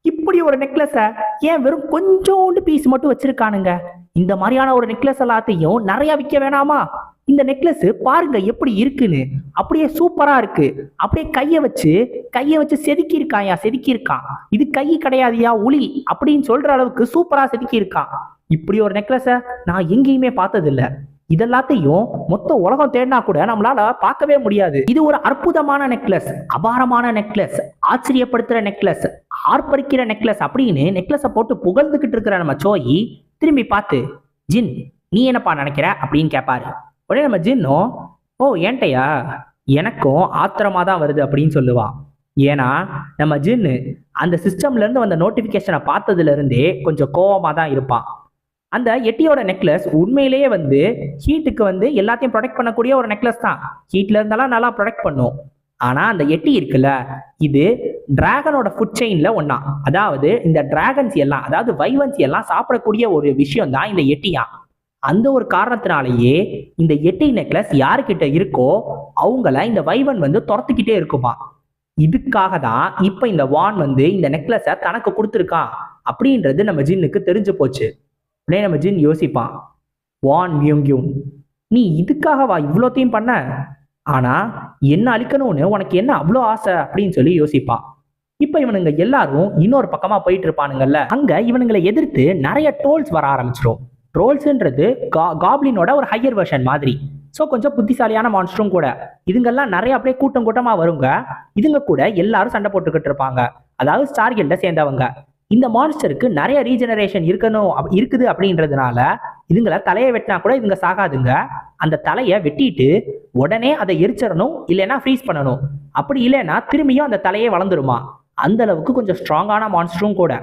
இப்படி ஒரு நெக்லஸை ஏன் வெறும் கொஞ்சோண்டு பீஸ் மட்டும் வச்சிருக்கானுங்க? இந்த மாதிரியான ஒரு நெக்லஸ் எல்லாத்தையும் நிறைய விற்க வேணாமா? இந்த நெக்லஸ் பாருங்க எப்படி இருக்குன்னு. அப்படியே சூப்பரா இருக்கு. அப்படியே கைய வச்சு கைய வச்சு செதுக்கி இருக்கான்யா செதுக்கி இருக்கான் இது கை கிடையாதுயா உளி அப்படின்னு சொல்ற அளவுக்கு சூப்பரா செதுக்கி இருக்கான் இப்படி ஒரு நெக்லஸை நான் எங்கேயுமே பார்த்ததில்ல. இதெல்லாத்தையும் மொத்த உலகம் தேடினா கூட நம்மளால பார்க்கவே முடியாது. இது ஒரு அற்புதமான நெக்லஸ் அபாரமான நெக்லஸ் ஆச்சரியப்படுத்துற நெக்லஸ் ஆர்ப்பரிக்கிற நெக்லஸ் அப்படின்னு நெக்லஸை போட்டு புகழ்ந்துகிட்டு இருக்கிற நம்ம சோயி திரும்பி பார்த்து ஜின் நீ என்னப்பா நினைக்கிற? அப்படின்னு கேட்பாரு உடனே நம்ம ஜின்னும் ஓ ஏன்ட்டையா எனக்கும் ஆத்திரமா தான் வருது அப்படின்னு சொல்லுவான் ஏன்னா நம்ம ஜின்னு அந்த சிஸ்டம்ல இருந்து வந்த நோட்டிபிகேஷனை பார்த்ததுல இருந்தே கொஞ்சம் கோவமா தான் இருப்பான் அந்த எட்டியோட நெக்லஸ் உண்மையிலேயே வந்து ஹீட்டுக்கு வந்து எல்லாத்தையும் ப்ரொடெக்ட் பண்ணக்கூடிய ஒரு நெக்லஸ் தான். ஹீட்ல இருந்தாலும் நல்லா ப்ரொடெக்ட் பண்ணும். ஆனா அந்த எட்டி இருக்குல்ல இது டிராகனோட ஃபுட் செயின்ல ஒன்னா அதாவது இந்த டிராகன்ஸ் எல்லாம் அதாவது வைவன்ஸ் எல்லாம் சாப்பிடக்கூடிய ஒரு விஷயம் தான் இந்த எட்டியா. அந்த ஒரு காரணத்தினாலேயே இந்த எட்டி நெக்லஸ் யாருக்கிட்ட இருக்கோ அவங்கள இந்த வைவன் வந்து துரத்துக்கிட்டே இருக்குமா. இதுக்காக தான் இப்ப இந்த வான் வந்து இந்த நெக்லஸை தனக்கு கொடுத்துருக்கான் அப்படின்றது நம்ம ஜின்னுக்கு தெரிஞ்சு போச்சு. உடனே நம்ம ஜின் யோசிப்பான் வான் மியூங்கியூன் நீ இதுக்காகவா இவ்வளோத்தையும் பண்ண? ஆனால் என்ன அழிக்கணும்னு உனக்கு என்ன அவ்வளோ ஆசை? அப்படின்னு சொல்லி யோசிப்பான் இப்போ இவனுங்க எல்லாரும் இன்னொரு பக்கமாக போயிட்டு இருப்பானுங்கல்ல அங்கே இவனுங்களை எதிர்த்து நிறைய ட்ரோல்ஸ் வர ஆரம்பிச்சிடும் ட்ரோல்ஸுன்றது கா காப்ளினோட ஒரு ஹையர் வெர்ஷன் மாதிரி. ஸோ கொஞ்சம் புத்திசாலியான மான்ஸ்டரும் கூட. இதுங்கெல்லாம் நிறைய அப்படியே கூட்டம் கூட்டமாக வருங்க. இதுங்க கூட எல்லாரும் சண்டை போட்டுக்கிட்டு இருப்பாங்க. அதாவது ஸ்டார் கில்ட சேர்ந்தவங்க. இந்த மான்ஸ்டருக்கு நிறைய ரீஜெனரேஷன் இருக்கணும் அப்- இருக்குது அப்படின்றதுனால இதுங்களை தலையை வெட்டினா கூட இதுங்க சாகாதுங்க. அந்த தலையை வெட்டிட்டு உடனே அதை எரிச்சிடணும் இல்லைன்னா ஃப்ரீஸ் பண்ணணும். அப்படி இல்லைன்னா திரும்பியும் அந்த தலையே வளர்ந்துருமா. அந்த அளவுக்கு கொஞ்சம் ஸ்ட்ராங்கான மான்ஸ்டரும் கூட.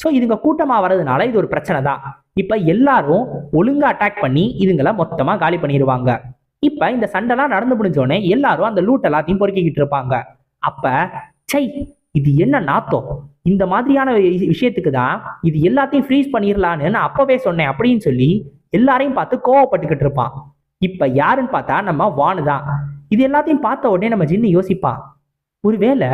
ஸோ இதுங்க கூட்டமாக வர்றதுனால இது ஒரு பிரச்சனை தான். இப்போ எல்லாரும் ஒழுங்காக அட்டாக் பண்ணி இதுங்களை மொத்தமாக காலி பண்ணிடுவாங்க இப்போ இந்த சண்டைலாம் நடந்து முடிஞ்சோடனே எல்லாரும் அந்த லூட் எல்லாத்தையும் பொறுக்கிக்கிட்டு இருப்பாங்க. அப்போ சை இது என்ன நாத்தம்? இந்த மாதிரியான வி- விஷயத்துக்கு தான் இது எல்லாத்தையும் ஃப்ரீஸ் பண்ணிடலான்னு நான் அப்பவே சொன்னேன். அப்படின்னு சொல்லி எல்லாரையும் பார்த்து கோவப்பட்டுக்கிட்டு இருப்பான். இப்ப யாருன்னு பார்த்தா நம்ம வானு தான். இது எல்லாத்தையும் பார்த்த உடனே நம்ம ஜின்னு யோசிப்பான் ஒருவேளை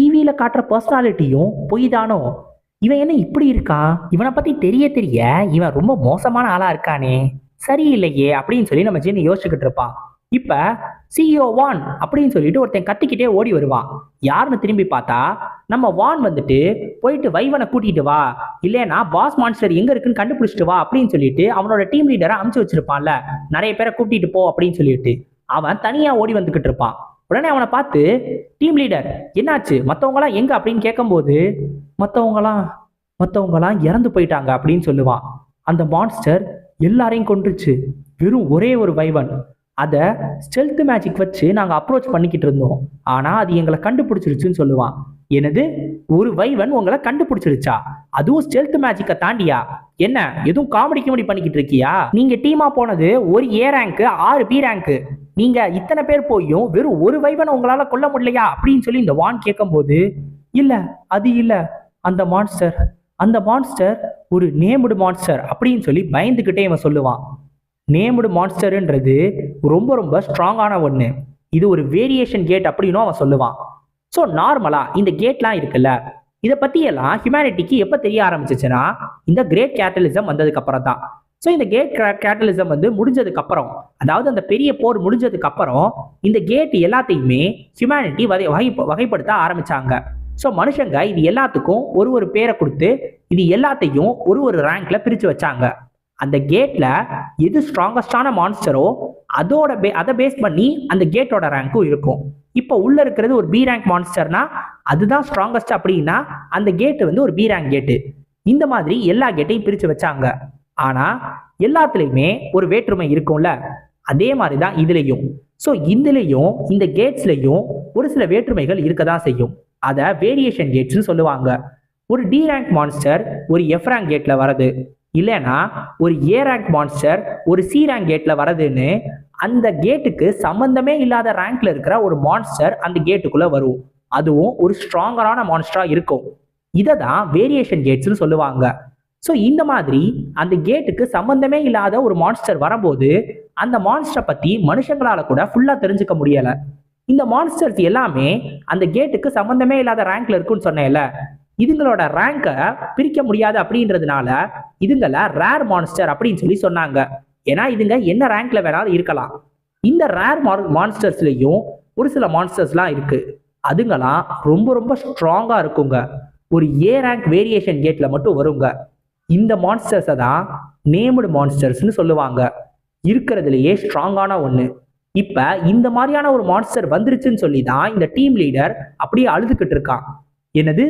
டிவியில காட்டுற பர்சனாலிட்டியும் பொய் தானோ? இவன் என்ன இப்படி இருக்கான் இவனை பத்தி தெரிய தெரிய இவன் ரொம்ப மோசமான ஆளா இருக்கானே? சரியில்லையே அப்படின்னு சொல்லி நம்ம ஜின்னு யோசிச்சுக்கிட்டு இருப்பான். இப்ப சிஇஓ வான் அப்படின்னு சொல்லிட்டு ஒருத்தன் கத்திக்கிட்டே ஓடி வருவான். யாருன்னு திரும்பி பார்த்தா நம்ம வான் வந்துட்டு போயிட்டு வைவனை கூட்டிட்டு வா. இல்லைன்னா பாஸ் மான்ஸ்டர் எங்க இருக்குன்னு கண்டுபிடிச்சிட்டு வா அப்படின்னு சொல்லிட்டு அவனோட டீம் லீடரை அமுச்சு வச்சிருப்பான்ல. நிறைய பேரை கூட்டிட்டு போ அப்படின்னு சொல்லிட்டு அவன் தனியா ஓடி வந்துகிட்டு இருப்பான். உடனே அவனை பார்த்து டீம் லீடர் என்னாச்சு? மற்றவங்களாம் எங்க? அப்படின்னு கேட்கும்போது மற்றவங்களாம் மத்தவங்கலாம் இறந்து போயிட்டாங்க அப்படின்னு சொல்லுவான். அந்த மான்ஸ்டர் எல்லாரையும் கொன்றுச்சு. வெறும் ஒரே ஒரு வைவன். அதை ஸ்டெல்த் மேஜிக் வச்சு நாங்கள் அப்ரோச் பண்ணிக்கிட்டு இருந்தோம். ஆனால் அது எங்களை கண்டுபிடிச்சிருச்சுன்னு சொல்லுவான். எனது ஒரு வைவன் உங்களை கண்டுபிடிச்சிருச்சா? அதுவும் ஸ்டெல்த் மேஜிக்கை தாண்டியா? என்ன எதுவும் காமெடி கிமெடி பண்ணிக்கிட்டு இருக்கியா? நீங்க டீமா போனது ஒரு ஏ ரேங்க்கு ஆறு பி ரேங்க்கு நீங்க இத்தனை பேர் போயும் வெறும் ஒரு வைவனை உங்களால கொல்ல முடியலையா? அப்படின்னு சொல்லி இந்த வான் கேட்கும்போது இல்ல அது இல்ல. அந்த மான்ஸ்டர் அந்த மான்ஸ்டர் ஒரு நேமுடு மான்ஸ்டர் அப்படின்னு சொல்லி பயந்துக்கிட்டே இவன் சொல்லுவான். நேமுடு மான்ஸ்டருன்றது ரொம்ப ரொம்ப ஸ்ட்ராங்கான ஒன்று இது ஒரு வேரியேஷன் கேட் அப்படின்னும் அவன் சொல்லுவான். ஸோ நார்மலாக இந்த கேட்லாம் இருக்குல்ல இதை பற்றியெல்லாம் ஹியூமனிட்டிக்கு எப்போ தெரிய ஆரம்பிச்சிச்சுன்னா இந்த கிரேட் கேட்டலிசம் வந்ததுக்கு அப்புறம் தான். ஸோ இந்த கேட் கேட்டலிசம் வந்து முடிஞ்சதுக்கு அப்புறம் அதாவது அந்த பெரிய போர் முடிஞ்சதுக்கு அப்புறம் இந்த கேட் எல்லாத்தையுமே ஹியூமனிட்டி வகை வகை- வகைப்படுத்த ஆரம்பிச்சாங்க. ஸோ மனுஷங்க இது எல்லாத்துக்கும் ஒரு ஒரு பேரை கொடுத்து இது எல்லாத்தையும் ஒரு ஒரு ரேங்க்ல பிரித்து வச்சாங்க. அந்த கேட்ல எது ஸ்ட்ராங்கஸ்டான மான்ஸ்டரோ அதோட பே அதை பேஸ் பண்ணி அந்த கேட்டோட ரேங்க்கும் இருக்கும். இப்போ உள்ள இருக்கிறது ஒரு பி ரேங்க் மான்ஸ்டர்னா அதுதான் ஸ்ட்ராங்கஸ்ட் அப்படின்னா அந்த கேட்டு வந்து ஒரு பி ரேங்க் கேட்டு இந்த மாதிரி எல்லா கேட்டையும் பிரித்து வச்சாங்க. ஆனால் எல்லாத்துலேயுமே ஒரு வேற்றுமை இருக்கும்ல? அதே மாதிரி தான் இதுலேயும். ஸோ இதுலேயும் இந்த கேட்ஸ்லேயும் ஒரு சில வேற்றுமைகள் இருக்க தான் செய்யும். அதை வேரியேஷன் கேட்ஸ்னு சொல்லுவாங்க. ஒரு டி ரேங்க் மான்ஸ்டர் ஒரு எஃப் ரேங்க் கேட்டில் வரது இல்லைன்னா ஒரு ஏ ரேங்க் மான்ஸ்டர் ஒரு சி ரேங்க் கேட்ல வரதுன்னு அந்த கேட்டுக்கு சம்பந்தமே இல்லாத ரேங்க்ல இருக்கிற ஒரு மான்ஸ்டர் அந்த கேட்டுக்குள்ள வரும். அதுவும் ஒரு ஸ்ட்ராங்கரான மான்ஸ்டரா இருக்கும். இதை தான் வேரியேஷன் கேட்ஸ்னு சொல்லுவாங்க. ஸோ இந்த மாதிரி அந்த கேட்டுக்கு சம்பந்தமே இல்லாத ஒரு மான்ஸ்டர் வரும்போது அந்த மான்ஸ்டரை பத்தி மனுஷங்களால கூட ஃபுல்லா தெரிஞ்சுக்க முடியல. இந்த மான்ஸ்டர்ஸ் எல்லாமே அந்த கேட்டுக்கு சம்பந்தமே இல்லாத ரேங்க்ல இருக்குன்னு சொன்னேன்ல. இதுங்களோட ரேங்கை பிரிக்க முடியாது அப்படின்றதுனால இதுங்களை ரேர் மான்ஸ்டர் அப்படின்னு சொல்லி சொன்னாங்க. ஏன்னா இதுங்க என்ன ரேங்க்ல வேணாலும் இருக்கலாம். இந்த ரேர் மான்ஸ்டர்ஸ்லயும் ஒரு சில மான்ஸ்டர்ஸ்லாம் இருக்கு. அதுங்களாம் ரொம்ப ரொம்ப ஸ்ட்ராங்காக இருக்குங்க. ஒரு ஏ ரேங்க் வேரியேஷன் கேட்ல மட்டும் வருங்க. இந்த மான்ஸ்டர்ஸை தான் நேம்டு மான்ஸ்டர்ஸ்னு சொல்லுவாங்க. இருக்கிறதுலையே ஸ்ட்ராங்கான ஒன்று இப்போ இந்த மாதிரியான ஒரு மான்ஸ்டர் வந்துருச்சுன்னு சொல்லி தான் இந்த டீம் லீடர் அப்படியே அழுதுகிட்டு இருக்கான். என்னது?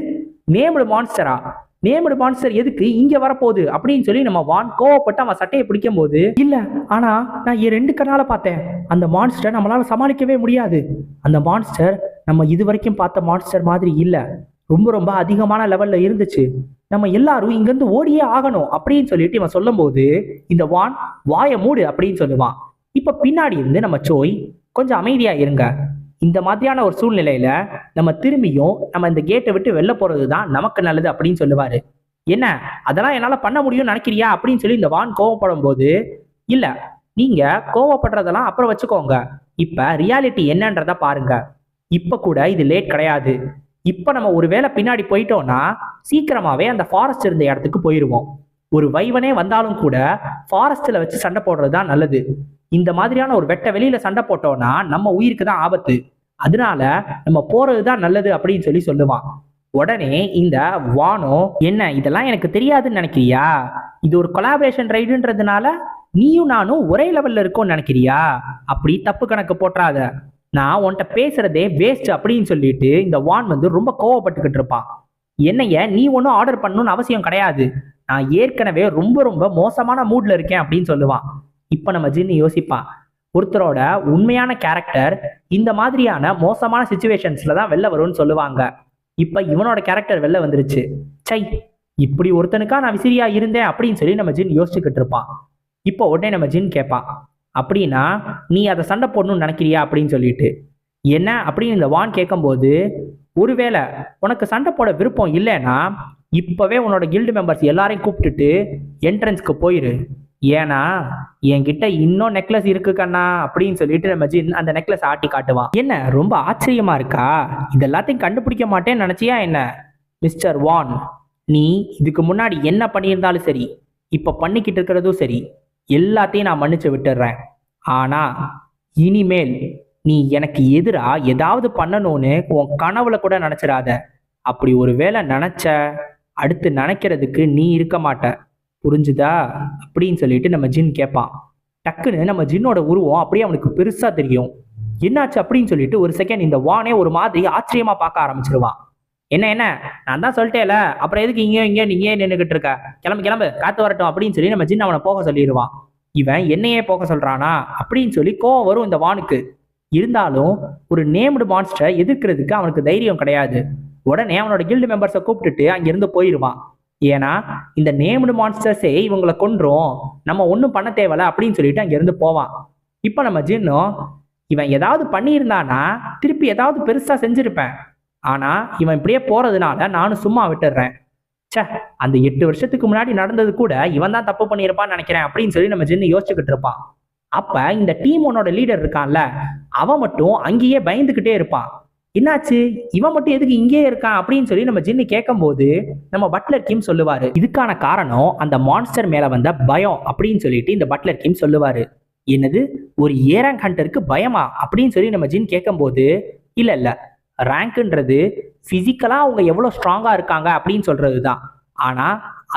நேம்டு மான்ஸ்டரா நேம்டு மான்ஸ்டர் எதுக்கு? இங்க வரப்போகுது. அப்படின்னு சொல்லி நம்ம வான் கோவப்பட்டு அவன் சட்டையை பிடிக்கும் போது இல்ல ஆனா நான் என் ரெண்டு கண்ணால பார்த்தேன். அந்த மான்ஸ்டர் நம்மளால சமாளிக்கவே முடியாது. அந்த மான்ஸ்டர் நம்ம இது வரைக்கும் பார்த்த மான்ஸ்டர் மாதிரி இல்ல. ரொம்ப ரொம்ப அதிகமான லெவல்ல இருந்துச்சு. நம்ம எல்லாரும் இங்கிருந்து ஓடியே ஆகணும். அப்படின்னு சொல்லிட்டு இவன் சொல்லும்போது இந்த வான் வாயை மூடு அப்படின்னு சொல்லுவான். இப்ப பின்னாடி இருந்து நம்ம சோய் கொஞ்சம் அமைதியா இருங்க. இந்த மாதிரியான ஒரு சூழ்நிலையில நம்ம திரும்பியும் நம்ம இந்த கேட்டை விட்டு வெளில போறது தான் நமக்கு நல்லது அப்படின்னு சொல்லுவாரு. என்ன? அதெல்லாம் என்னால பண்ண முடியும்னு நினைக்கிறியா? அப்படின்னு சொல்லி இந்த வான் கோவப்படும் போது இல்ல நீங்க கோவப்படுறதெல்லாம் அப்புறம் வச்சுக்கோங்க. இப்ப ரியாலிட்டி என்னன்றத பாருங்க. இப்ப கூட இது லேட் கிடையாது. இப்ப நம்ம ஒருவேளை பின்னாடி போயிட்டோம்னா சீக்கிரமாவே அந்த ஃபாரஸ்ட் இருந்த இடத்துக்கு போயிடுவோம் ஒரு வைவனே வந்தாலும் கூட ஃபாரஸ்ட்ல வச்சு சண்டை போடுறது தான் நல்லது. இந்த மாதிரியான ஒரு வெட்ட வெளியில சண்டை போட்டோம்னா நம்ம உயிருக்கு தான் ஆபத்து. அதனால நம்ம போறது தான் நல்லது அப்படின்னு சொல்லி சொல்லுவான். உடனே இந்த வானோ என்ன இதெல்லாம் எனக்கு தெரியாதுன்னு நினைக்கிறியா? இது ஒரு கொலாபரேஷன் ரைடுன்றதுனால நீயும் நானும் ஒரே லெவல்ல இருக்கோம்னு நினைக்கிறியா? அப்படி தப்பு கணக்கு போட்டுறாத நான் உன்கிட்ட பேசுறதே வேஸ்ட் அப்படின்னு சொல்லிட்டு இந்த வான் வந்து ரொம்ப கோவப்பட்டுக்கிட்டு இருப்பான். என்னைய நீ ஒன்றும் ஆர்டர் பண்ணணும்னு அவசியம் கிடையாது. நான் ஏற்கனவே ரொம்ப ரொம்ப மோசமான மூட்ல இருக்கேன் அப்படின்னு சொல்லுவான். இப்போ நம்ம ஜின்னு யோசிப்பான். ஒருத்தரோட உண்மையான கேரக்டர் இந்த மாதிரியான மோசமான சுச்சுவேஷன்ஸ்ல தான் வெளில வரும்னு சொல்லுவாங்க. இப்போ இவனோட கேரக்டர் வெளில வந்துருச்சு. சை இப்படி ஒருத்தனுக்கா நான் விசிறியா இருந்தேன் அப்படின்னு சொல்லி நம்ம ஜின் யோசிச்சுக்கிட்டு இருப்பான். இப்போ உடனே நம்ம ஜின் கேட்பான் அப்படின்னா நீ அதை சண்டை போடணும்னு நினைக்கிறியா? அப்படின்னு சொல்லிட்டு. என்ன? அப்படின்னு இந்த வான் கேட்கும்போது ஒருவேளை உனக்கு சண்டை போட விருப்பம் இல்லைன்னா இப்போவே உன்னோட கில்டு மெம்பர்ஸ் எல்லாரையும் கூப்பிட்டுட்டு என்ட்ரன்ஸ்க்கு போயிரு. ஏன்னா என்கிட்ட இன்னும் நெக்லஸ் இருக்கு கண்ணா அப்படின்னு சொல்லிட்டு நம்ம ஜின் அந்த நெக்லஸ் ஆட்டி காட்டுவான். என்ன ரொம்ப ஆச்சரியமா இருக்கா? இதெல்லாத்தையும் கண்டுபிடிக்க மாட்டேன்னு நினைச்சியா என்ன? மிஸ்டர் வான் நீ இதுக்கு முன்னாடி என்ன பண்ணியிருந்தாலும் சரி இப்போ பண்ணிக்கிட்டு இருக்கிறதும் சரி எல்லாத்தையும் நான் மன்னிச்சு விட்டுடுறேன் ஆனா இனிமேல் நீ எனக்கு எதிரா ஏதாவது பண்ணணும்னு உன் கனவுல கூட நினைச்சிடாத அப்படி ஒரு வேளை நினைச்ச அடுத்து நினைக்கிறதுக்கு நீ இருக்க மாட்ட. புரிஞ்சுதா? அப்படின்னு சொல்லிட்டு நம்ம ஜின் கேட்பான் டக்குன்னு நம்ம ஜின்னோட உருவம் அப்படியே அவனுக்கு பெருசா தெரியும். என்னாச்சு அப்படின்னு சொல்லிட்டு ஒரு செகண்ட் இந்த வானே ஒரு மாதிரி ஆச்சரியமா பார்க்க ஆரம்பிச்சிருவான். என்ன என்ன? நான் தான் சொல்லிட்டேல அப்புறம் எதுக்கு இங்கேயும் இங்கே நீங்க நின்றுகிட்டு இருக்க? கிளம்பு கிளம்பு காத்து வரட்டும் அப்படின்னு சொல்லி நம்ம ஜின் அவனை போக சொல்லிடுவான் இவன் என்னையே போக சொல்றானா? அப்படின்னு சொல்லி கோவம் வரும் இந்த வானுக்கு. இருந்தாலும் ஒரு நேம்டு மான்ஸ்டரை எதிர்க்கிறதுக்கு அவனுக்கு தைரியம் கிடையாது. உடனே அவனோட கில்டு மெம்பர்ஸை கூப்பிட்டுட்டு அங்கிருந்து போயிடுவான் ஏன்னா இந்த நேம்டு மான்ஸ்டர்ஸே இவங்களை கொன்றும். நம்ம ஒன்றும் பண்ண தேவையில்ல அப்படின்னு சொல்லிட்டு அங்கேருந்து போவான். இப்போ நம்ம ஜின்னும் இவன் ஏதாவது பண்ணியிருந்தானா திருப்பி ஏதாவது பெருசா செஞ்சிருப்பேன். ஆனா இவன் இப்படியே போறதுனால நானும் சும்மா விட்டுடுறேன். சே அந்த எட்டு வருஷத்துக்கு முன்னாடி நடந்தது கூட இவன் தான் தப்பு பண்ணியிருப்பான்னு நினைக்கிறேன் அப்படின்னு சொல்லி நம்ம ஜின்னு யோசிச்சுக்கிட்டு இருப்பான். அப்ப இந்த டீம் உன்னோட லீடர் இருக்கான்ல அவன் மட்டும் அங்கேயே பயந்துகிட்டே இருப்பான். என்னாச்சு? இவன் மட்டும் எதுக்கு இங்கேயே இருக்கான் அப்படின்னு சொல்லி நம்ம ஜின்னு கேட்கும்போது நம்ம பட்லர் கிம் சொல்லுவாரு. இதுக்கான காரணம் அந்த மான்ஸ்டர் மேல வந்த பயம் அப்படின்னு சொல்லிட்டு இந்த பட்லர் கிம் சொல்லுவாரு. என்னது? ஒரு ஏரங் ஹண்டருக்கு பயமா? அப்படின்னு சொல்லி நம்ம ஜின் கேட்கும்போது இல்ல இல்ல. ரேங்க்ன்றது பிசிக்கலா அவங்க எவ்வளவு ஸ்ட்ராங்கா இருக்காங்க அப்படின்னு சொல்றது தான் ஆனா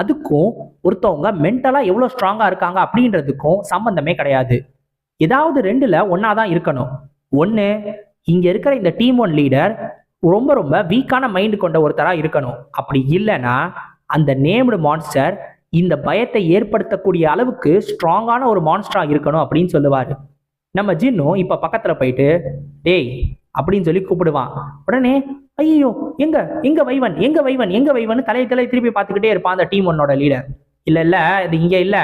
அதுக்கும் ஒருத்தவங்க மென்டலா எவ்வளவு ஸ்ட்ராங்கா இருக்காங்க அப்படின்றதுக்கும் சம்பந்தமே கிடையாது. ஏதாவது ரெண்டுல ஒன்னா தான் இருக்கணும். ஒன்று இங்க இருக்கிற இந்த டீம் ஒன் லீடர் ரொம்ப ரொம்ப வீக்கான மைண்ட் கொண்ட ஒருத்தராக இருக்கணும். அப்படி இல்லைன்னா அந்த நேம்டு மான்ஸ்டர் இந்த பயத்தை ஏற்படுத்தக்கூடிய அளவுக்கு ஸ்ட்ராங்கான ஒரு மான்ஸ்டராக இருக்கணும் அப்படின்னு சொல்லுவார். நம்ம ஜின்னும் இப்போ பக்கத்தில் போயிட்டு டேய் அப்படின்னு சொல்லி கூப்பிடுவான். உடனே ஐயோ எங்க எங்க வைவன் எங்க வைவன் எங்க வைவன் தலையை தலையை திருப்பி பார்த்துக்கிட்டே இருப்பான் அந்த டீம் ஒன்னோட லீடர் இல்லை இல்லை இது இங்கே இல்லை.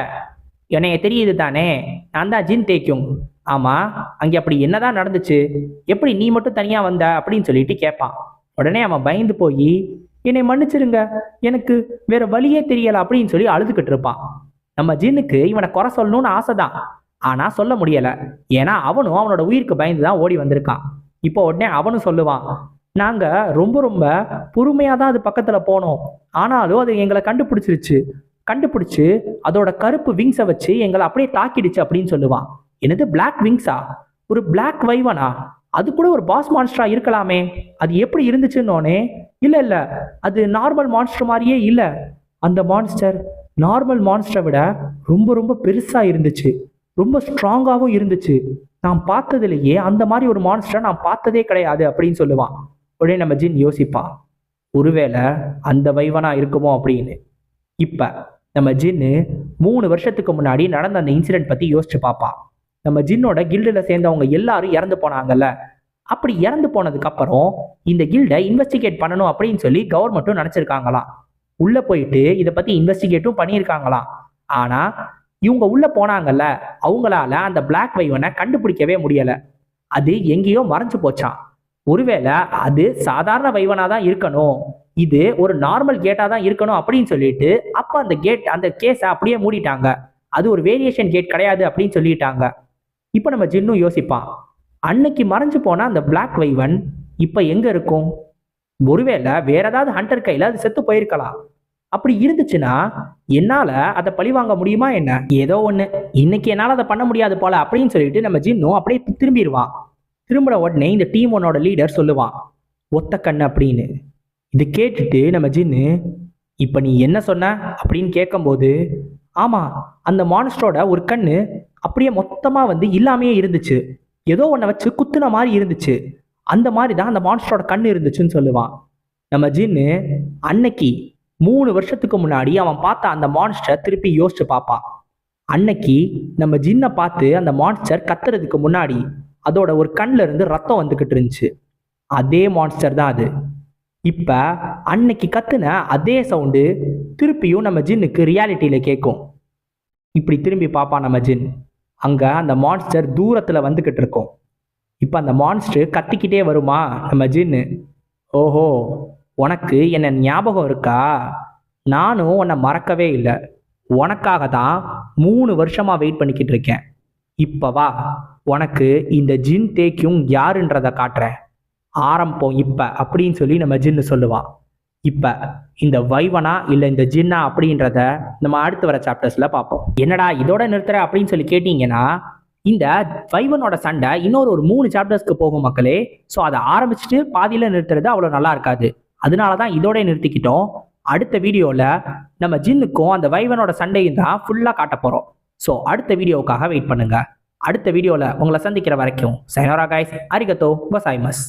என்னைய தெரியுது தானே. நான் தான் ஜின் தேக்கியும். ஆமா அங்க அப்படி என்னதான் நடந்துச்சு? எப்படி நீ மட்டும் தனியா வந்த? அப்படின்னு சொல்லிட்டு கேட்பான். உடனே அவன் பயந்து போய் என்னை மன்னிச்சிருங்க எனக்கு வேற வழியே தெரியல அப்படின்னு சொல்லி அழுதுகிட்டு இருப்பான். நம்ம ஜின்னுக்கு இவனை குறை சொல்லணும்னு ஆசைதான். ஆனா சொல்ல முடியல. ஏன்னா அவனும் அவனோட உயிருக்கு பயந்து தான் ஓடி வந்திருக்கான். இப்போ உடனே அவனும் சொல்லுவான் நாங்க ரொம்ப ரொம்ப பொறுமையா தான் அது பக்கத்துல போனோம். ஆனாலும் அது எங்களை கண்டுபிடிச்சிருச்சு. கண்டுபிடிச்சு அதோட கருப்பு விங்ஸை வச்சு எங்களை அப்படியே தாக்கிடுச்சு அப்படின்னு சொல்லுவான். என்னது பிளாக் விங்ஸா ஒரு பிளாக் வைவனா அது கூட ஒரு பாஸ் மான்ஸ்டரா இருக்கலாமே. அது எப்படி இருந்துச்சுன்னோனே இல்ல இல்ல. அது நார்மல் மான்ஸ்டர் மாதிரியே இல்ல. அந்த மான்ஸ்டர் நார்மல் மான்ஸ்டரை விட ரொம்ப ரொம்ப பெருசா இருந்துச்சு. ரொம்ப ஸ்ட்ராங்காகவும் இருந்துச்சு. நான் பார்த்ததுலேயே அந்த மாதிரி ஒரு மான்ஸ்டரை நான் பார்த்ததே கிடையாது அப்படின்னு சொல்லுவான். உடனே நம்ம ஜின் யோசிப்பான் ஒருவேளை அந்த வைவனா இருக்குமோ? அப்படின்னு. இப்போ நம்ம ஜின்னு மூணு வருஷத்துக்கு முன்னாடி நடந்த அந்த இன்சிடென்ட் பற்றி யோசிச்சு பார்ப்பான் நம்ம ஜின்னோட கில்டில் சேர்ந்தவங்க எல்லாரும் இறந்து போனாங்கல்ல. அப்படி இறந்து போனதுக்கப்புறம் இந்த கில்டை இன்வெஸ்டிகேட் பண்ணணும் அப்படின்னு சொல்லி கவர்மெண்ட்டும் நினச்சிருக்காங்களாம். உள்ளே போயிட்டு இதை பற்றி இன்வெஸ்டிகேட்டும் பண்ணியிருக்காங்களாம். ஆனால் இவங்க உள்ளே போனாங்கல்ல அவங்களால அந்த பிளாக் வைவனை கண்டுபிடிக்கவே முடியலை. அது எங்கேயோ மறைஞ்சு போச்சான் ஒருவேளை அது சாதாரண வைவனாக தான் இருக்கணும். இது ஒரு நார்மல் கேட்டாக தான் இருக்கணும் அப்படின்னு சொல்லிட்டு அப்போ அந்த கேட் அந்த கேஸை அப்படியே மூடிட்டாங்க. அது ஒரு வேரியேஷன் கேட் கிடையாது அப்படின்னு சொல்லிட்டாங்க. இப்போ நம்ம ஜின்னும் யோசிப்பான் அன்னைக்கு மறைஞ்சு போன அந்த பிளாக் வைவன் இப்போ எங்கே இருக்கும்? ஒருவேளை வேற ஏதாவது ஹண்டர் கையில் அது செத்து போயிருக்கலாம் அப்படி இருந்துச்சுன்னா என்னால் அதை பழி வாங்க முடியுமா என்ன? ஏதோ ஒன்று இன்னைக்கு என்னால் அதை பண்ண முடியாது போல அப்படின்னு சொல்லிட்டு நம்ம ஜின்னும் அப்படியே திரும்பிடுவான் திரும்பின உடனே இந்த டீம் ஒன்னோட லீடர் சொல்லுவான் ஒத்த கண்ணு அப்படின்னு. இது கேட்டுட்டு நம்ம ஜின்னு இப்போ நீ என்ன சொன்ன? அப்படின்னு கேட்கும்போது ஆமாம் அந்த மான்ஸ்டரோட ஒரு கண்ணு அப்படியே மொத்தமாக வந்து இல்லாமையே இருந்துச்சு. ஏதோ ஒன்றை வச்சு குத்துன மாதிரி இருந்துச்சு. அந்த மாதிரி தான் அந்த மான்ஸ்டரோட கண் இருந்துச்சுன்னு சொல்லுவான். நம்ம ஜின்னு அன்னைக்கு மூணு வருஷத்துக்கு முன்னாடி அவன் பார்த்த அந்த மான்ஸ்டர் திருப்பி யோசிச்சு பார்ப்பான் அன்னைக்கு நம்ம ஜின்னை பார்த்து அந்த மான்ஸ்டர் கத்துறதுக்கு முன்னாடி அதோட ஒரு கண்ணில் இருந்து ரத்தம் வந்துக்கிட்டு இருந்துச்சு. அதே மான்ஸ்டர் தான் அது. இப்போ அன்னைக்கு கத்துன அதே சவுண்டு திருப்பியும் நம்ம ஜின்னுக்கு ரியாலிட்டியில் கேட்கும். இப்படி திரும்பி பார்ப்பான் நம்ம ஜின். அங்கே அந்த மான்ஸ்டர் தூரத்தில் வந்துக்கிட்டு இருக்கோம். இப்போ அந்த மான்ஸ்டர் கத்திக்கிட்டே வருமா நம்ம ஜின்னு? ஓஹோ உனக்கு என்ன ஞாபகம் இருக்கா? நானும் உன்னை மறக்கவே இல்லை. உனக்காக தான் மூணு வருஷமாக வெயிட் பண்ணிக்கிட்டு இருக்கேன். இப்போ வா உனக்கு இந்த ஜின் தேக்கியும் யாருன்றதை காட்டுறேன். ஆரம்பம் இப்போ அப்படின்னு சொல்லி நம்ம ஜின்னு சொல்லுவான். இப்போ இந்த வைவனா இல்லை இந்த ஜின்னா அப்படின்றத நம்ம அடுத்து வர சாப்டர்ஸில் பார்ப்போம். என்னடா இதோட நிறுத்துற அப்படின்னு சொல்லி கேட்டிங்கன்னா இந்த வைவனோட சண்டை இன்னொரு ஒரு மூணு சாப்டர்ஸ்க்கு போகும் மக்களே. ஸோ அதை ஆரம்பிச்சுட்டு பாதியில் நிறுத்துறது அவ்வளோ நல்லா இருக்காது. அதனால தான் இதோட நிறுத்திக்கிட்டோம். அடுத்த வீடியோவில் நம்ம ஜின்னுக்கும் அந்த வைவனோட சண்டையும் தான் ஃபுல்லாக காட்ட போகிறோம் ஸோ அடுத்த வீடியோவுக்காக வெயிட் பண்ணுங்கள் அடுத்த வீடியோவில் உங்களை சந்திக்கிற வரைக்கும் சைனோரா காய்ஸ் அரிகத்தோ பசாய்மஸ்